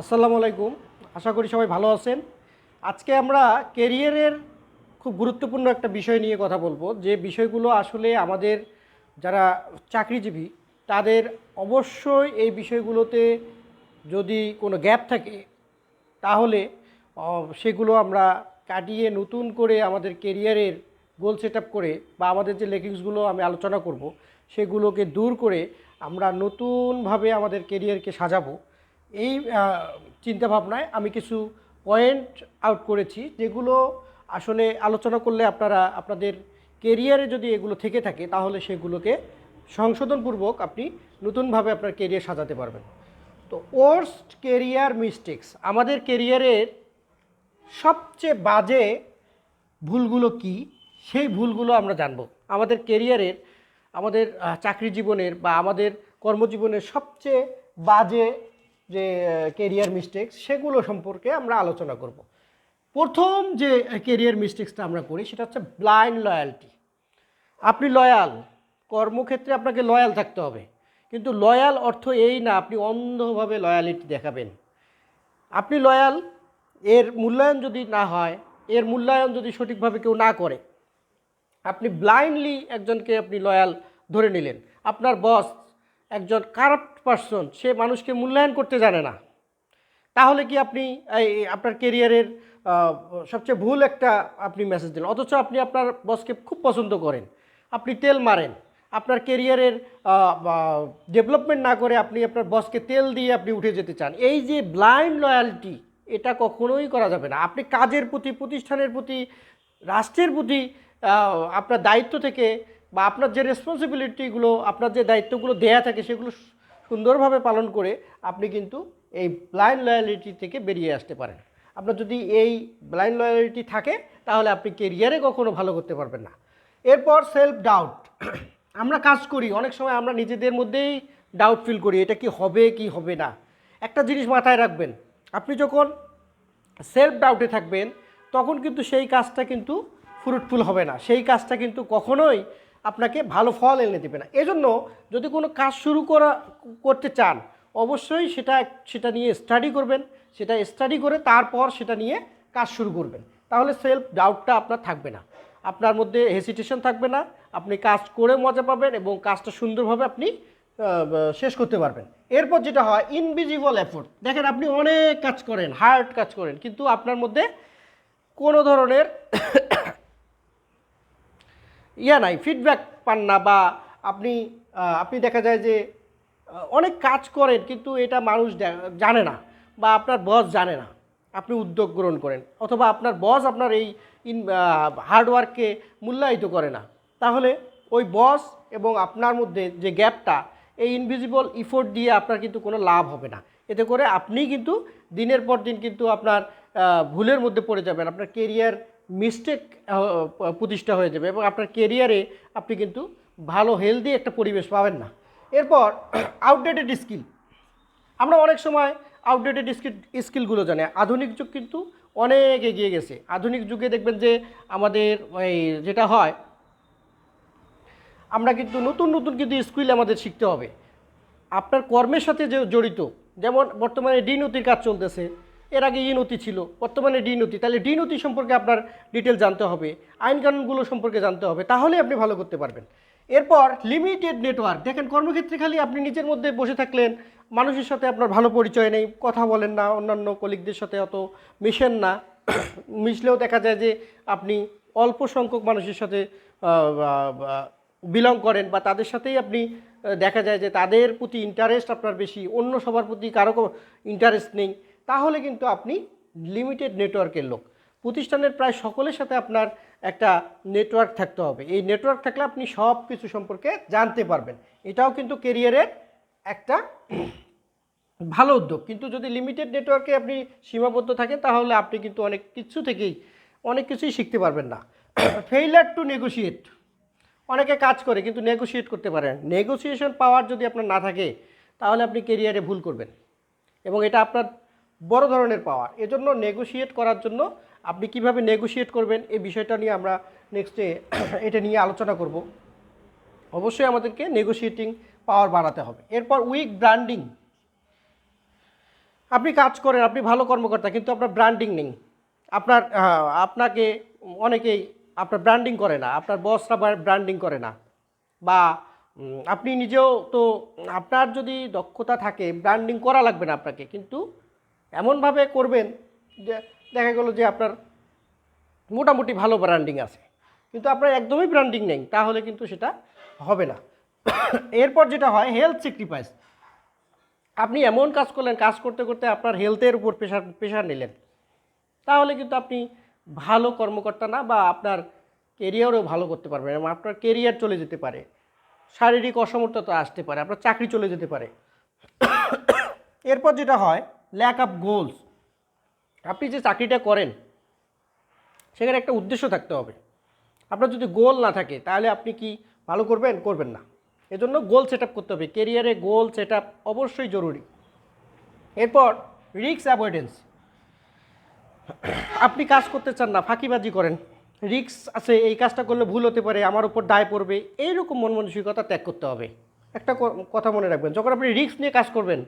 আসসালামু আলাইকুম। আশা করি সবাই ভালো আছেন। আজকে আমরা কেরিয়ারের খুব গুরুত্বপূর্ণ একটা বিষয় নিয়ে কথা বলব। যে বিষয়গুলো আসলে আমাদের যারা চাকরিজীবী, তাদের অবশ্যই এই বিষয়গুলোতে যদি কোনো গ্যাপ থাকে, তাহলে সেগুলো আমরা কাটিয়ে নতুন করে আমাদের কেরিয়ারের গোল সেট করে বা আমাদের যে লেগিংসগুলো আমি আলোচনা করব, সেগুলোকে দূর করে আমরা নতুনভাবে আমাদের কেরিয়ারকে সাজাবো। এই চিন্তা ভাবনায় আমি কিছু পয়েন্ট আউট করেছি যেগুলো আসলে আলোচনা করলে আপনারা, আপনাদের কেরিয়ারে যদি এগুলো থেকে থাকে, তাহলে সেগুলোকে সংশোধনপূর্বক আপনি নতুনভাবে আপনার কেরিয়ার সাজাতে পারবেন। তো ওয়ার্স্ট কেরিয়ার মিস্টেক্স আমাদের কেরিয়ারের সবচেয়ে বাজে ভুলগুলো কি? সেই ভুলগুলো আমরা জানব। আমাদের কেরিয়ারের আমাদের চাকরি জীবনের বা আমাদের কর্মজীবনের সবচেয়ে বাজে যে কেরিয়ার মিস্টেক্স সেগুলো সম্পর্কে আমরা আলোচনা করব। প্রথম যে কেরিয়ার মিস্টেক্সটা আমরা করি, সেটা হচ্ছে ব্লাইন্ড লয়্যালটি আপনি লয়াল কর্মক্ষেত্রে আপনাকে লয়াল থাকতে হবে। কিন্তু লয়াল অর্থ এই না, আপনি অন্ধভাবে লয়ালিটি দেখাবেন। আপনি লয়াল এর মূল্যায়ন যদি না হয়, এর মূল্যায়ন যদি সঠিকভাবে কেউ না করে, আপনি ব্লাইন্ডলি একজনকে আপনি লয়াল ধরে নিলেন। আপনার বস একজন কারাপ্ট পারসন, সে মানুষকে মূল্যায়ন করতে জানে না। তাহলে কি আপনি এই আপনার কেরিয়ারের সবচেয়ে ভুল একটা আপনি মেসেজ দিলেন। অথচ আপনি আপনার বসকে খুব পছন্দ করেন। আপনি তেল মারেন। আপনার কেরিয়ারের ডেভেলপমেন্ট না করে আপনি আপনার বসকে তেল দিয়ে আপনি উঠে যেতে চান। এই যে ব্লাইন্ড লয়্যালিটি এটা কখনোই করা যাবে না। আপনি কাজের প্রতি, প্রতিষ্ঠানের প্রতি, রাষ্ট্রের প্রতি আপনার দায়িত্ব থেকে বা আপনার যে রেসপন্সিবিলিটিগুলো আপনার যে দায়িত্বগুলো দেয়া থাকে, সেগুলো সুন্দরভাবে পালন করে আপনি কিন্তু এই ব্লাইন্ড লয়ালিটি থেকে বেরিয়ে আসতে পারেন। আপনার যদি এই ব্লাইন্ড লয়ালিটি থাকে, তাহলে আপনি কেরিয়ারে কখনো ভালো করতে পারবেন না। এরপর সেলফ ডাউট আমরা কাজ করি, অনেক সময় আমরা নিজেদের মধ্যেই ডাউট ফিল করি, এটা কি হবে কি হবে না। একটা জিনিস মাথায় রাখবেন, আপনি যখন সেলফ ডাউটে থাকবেন, তখন কিন্তু সেই কাজটা কিন্তু ফ্রুটফুল হবে না। সেই কাজটা কিন্তু কখনোই আপনাকে ভালো ফল এনে দেবে না। এজন্য যদি কোনো কাজ শুরু করা, করতে চান, অবশ্যই সেটা সেটা নিয়ে স্টাডি করবেন। সেটা স্টাডি করে তারপর সেটা নিয়ে কাজ শুরু করবেন। তাহলে সেলফ ডাউটটা আপনার থাকবে না। আপনার মধ্যে হেসিটেশন থাকবে না। আপনি কাজ করে মজা পাবেন এবং কাজটা সুন্দরভাবে আপনি শেষ করতে পারবেন। এরপর যেটা হয় ইনভিজিবল এফোর্ট দেখেন আপনি অনেক কাজ করেন হার্ড কাজ করেন, কিন্তু আপনার মধ্যে কোনো ধরনের ইয়া নাই ফিডব্যাক পান না বা আপনি আপনি দেখা যায় যে অনেক কাজ করেন কিন্তু এটা মানুষ জানে না বা আপনার বস জানে না। আপনি উদ্যোগ গ্রহণ করেন অথবা আপনার বস আপনার এই ইন হার্ডওয়ার্ককে মূল্যায়িত করে না। তাহলে ওই বস এবং আপনার মধ্যে যে গ্যাপটা এই ইনভিজিবল ইফোর্ট দিয়ে আপনার কিন্তু কোনো লাভ হবে না। এতে করে আপনি কিন্তু দিনের পর দিন কিন্তু আপনার ভুলের মধ্যে পড়ে যাবেন, আপনার কেরিয়ার মিস্টেক প্রতিষ্ঠা হয়ে যাবে এবং আপনার কেরিয়ারে আপনি কিন্তু ভালো হেলদি একটা পরিবেশ পাবেন না। এরপর আউটডেটেড স্কিল আমরা অনেক সময় আউটডেটেড স্কিল স্কিলগুলো জানি। আধুনিক যুগ কিন্তু অনেক এগিয়ে গেছে। আধুনিক যুগে দেখবেন যে আমাদের এই যেটা হয়, আমরা কিন্তু নতুন নতুন কিন্তু স্কিল আমাদের শিখতে হবে। আপনার কর্মের সাথে যে জড়িত, যেমন বর্তমানে ডি নথির কাজ চলতেছে এর আগে ই নথি ছিল, বর্তমানে ডি নথি। তাহলে ডি নথি সম্পর্কে আপনার ডিটেল জানতে হবে, আইন কানুনগুলো সম্পর্কে জানতে হবে, তাহলে আপনি ভালো করতে পারবেন। এরপর লিমিটেড নেটওয়ার্ক দেখেন কর্মক্ষেত্রে খালি আপনি নিজের মধ্যে বসে থাকলেন, মানুষের সাথে আপনার ভালো পরিচয় নেই, কথা বলেন না, অন্যান্য কলিগদের সাথে অত মিশেন না, মিশলেও দেখা যায় যে আপনি অল্প সংখ্যক মানুষের সাথে বিলং করেন বা তাদের সাথেই আপনি দেখা যায় যে তাদের প্রতি ইন্টারেস্ট আপনার বেশি, অন্য সবার প্রতি কারও ইন্টারেস্ট নেই। তাহলে কিন্তু আপনি লিমিটেড নেটওয়ার্কের লোক। প্রতিষ্ঠানের প্রায় সকলের সাথে আপনার একটা নেটওয়ার্ক থাকতে হবে। এই নেটওয়ার্ক থাকলে আপনি সব কিছু সম্পর্কে জানতে পারবেন। এটাও কিন্তু কেরিয়ারের একটা ভালো উদ্যোগ। কিন্তু যদি লিমিটেড নেটওয়ার্কে আপনি সীমাবদ্ধ থাকেন, তাহলে আপনি কিন্তু অনেক কিছু থেকেই, অনেক কিছুই শিখতে পারবেন না। ফেইলার টু নেগোশিয়েট অনেকে কাজ করে, কিন্তু নেগোশিয়েট করতে পারেন নেগোসিয়েশন পাওয়ার যদি আপনার না থাকে, তাহলে আপনি কেরিয়ারে ভুল করবেন। এবং এটা আপনার বড় ধরনের পাওয়ার এজন্য নেগোশিয়েট করার জন্য আপনি কীভাবে নেগোশিয়েট করবেন, এই বিষয়টা নিয়ে আমরা নেক্সটে এটা নিয়ে আলোচনা করব। অবশ্যই আমাদেরকে নেগোশিয়েটিং পাওয়ার বাড়াতে হবে। এরপর উইক ব্র্যান্ডিং আপনি কাজ করেন, আপনি ভালো কর্মকর্তা, কিন্তু আপনার ব্র্যান্ডিং নেই। আপনার আপনাকে অনেকেই আপনার ব্র্যান্ডিং করে না, আপনার বসরা ব্র্যান্ডিং করে না। বা আপনি নিজেও তো, আপনার যদি দক্ষতা থাকে ব্র্যান্ডিং করা লাগবে না আপনাকে, কিন্তু এমনভাবে করবেন যে দেখা গেল যে আপনার মোটামুটি ভালো ব্র্যান্ডিং আছে। কিন্তু আপনার একদমই ব্র্যান্ডিং নেই, তাহলে কিন্তু সেটা হবে না। এরপর যেটা হয় হেলথ স্যাক্রিফাইস আপনি এমন কাজ করলেন, কাজ করতে করতে আপনার হেলথের উপর প্রেশার প্রেশার নিলেন। তাহলে কিন্তু আপনি ভালো কর্মকর্তা না, বা আপনার কেরিয়ারও ভালো করতে পারবেন। এবং আপনার কেরিয়ার চলে যেতে পারে। শারীরিক অসমর্থতা আসতে পারে, আপনার চাকরি চলে যেতে পারে। এরপর যেটা হয় ল্যাক অফ গোলস আপনি যে চাকরিটা করেন, সেখানে একটা উদ্দেশ্য থাকতে হবে। আপনার যদি গোল না থাকে, তাহলে আপনি কি ভালো করবেন? করবেন না। এজন্য গোল সেট করতে হবে। কেরিয়ারে গোল সেট অবশ্যই জরুরি। এরপর রিক্স অ্যাভয়েডেন্স আপনি কাজ করতে চান না, ফাঁকিবাজি করেন। রিক্স আছে, এই কাজটা করলে ভুল হতে পারে, আমার উপর দায় পড়বে। এইরকম মন মানসিকতা ত্যাগ করতে হবে। একটা কথা মনে রাখবেন, যখন আপনি রিক্স নিয়ে কাজ করবেন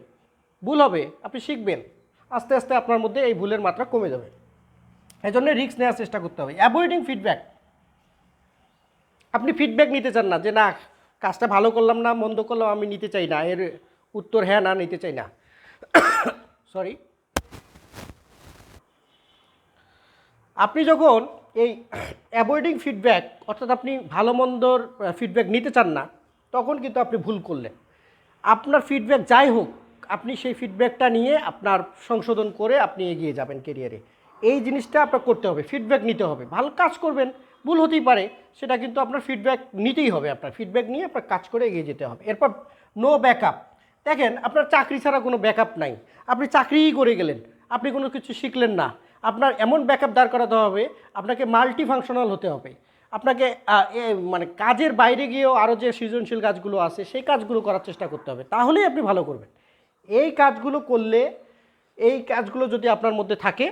ভুল হবে, আপনি শিখবেন। আস্তে আস্তে আপনার মধ্যে এই ভুলের মাত্রা কমে যাবে। এই জন্য রিক্স নেওয়ার চেষ্টা করতে হবে। অ্যাভয়েডিং ফিডব্যাক আপনি ফিডব্যাক নিতে চান না যে, না, কাজটা ভালো করলাম না, মন্দ করলাম, আমি নিতে চাই না। এর উত্তর হ্যাঁ না, নিতে চাই না। সরি আপনি যখন এই অ্যাভয়েডিং ফিডব্যাক অর্থাৎ আপনি ভালো, মন্দর ফিডব্যাক নিতে চান না, তখন কিন্তু আপনি ভুল করলেন। আপনার ফিডব্যাক যাই হোক আপনি সেই ফিডব্যাকটা নিয়ে আপনার সংশোধন করে আপনি এগিয়ে যাবেন কেরিয়ারে এই জিনিসটা আপনার করতে হবে ফিডব্যাক নিতে হবে। ভালো কাজ করবেন, ভুল হতেই পারে, সেটা কিন্তু আপনার ফিডব্যাক নিতেই হবে আপনার। ফিডব্যাক নিয়ে আপনার কাজ করে এগিয়ে যেতে হবে। এরপর নো ব্যাকআপ দেখেন, আপনার চাকরি ছাড়া কোনো ব্যাকআপ নাই। আপনি চাকরিই করে গেলেন, আপনি কোনো কিছু শিখলেন না। আপনার এমন ব্যাকআপ দাঁড় করাতে হবে, আপনাকে মাল্টি ফাংশনাল হতে হবে। আপনাকে মানে কাজের বাইরে গিয়েও আরও যে সৃজনশীল কাজগুলো আছে, সেই কাজগুলো করার চেষ্টা করতে হবে। তাহলেই আপনি ভালো করবেন। এই কাজগুলো করলে, এই কাজগুলো যদি আপনার মধ্যে থাকে,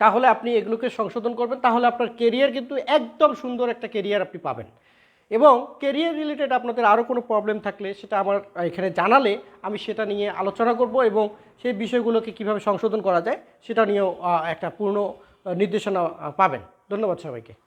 তাহলে আপনি এগুলোকে সংশোধন করবেন, তাহলে আপনার কেরিয়ার কিন্তু একদম সুন্দর একটা কেরিয়ার আপনি পাবেন। এবং কেরিয়ার রিলেটেড আপনাদের আরও কোনো প্রবলেম থাকলে সেটা আমার এখানে জানালে আমি সেটা নিয়ে আলোচনা করব এবং সেই বিষয়গুলোকে কীভাবে সংশোধন করা যায়, সেটা নিয়েও একটা পূর্ণ নির্দেশনা পাবেন। ধন্যবাদ সবাইকে।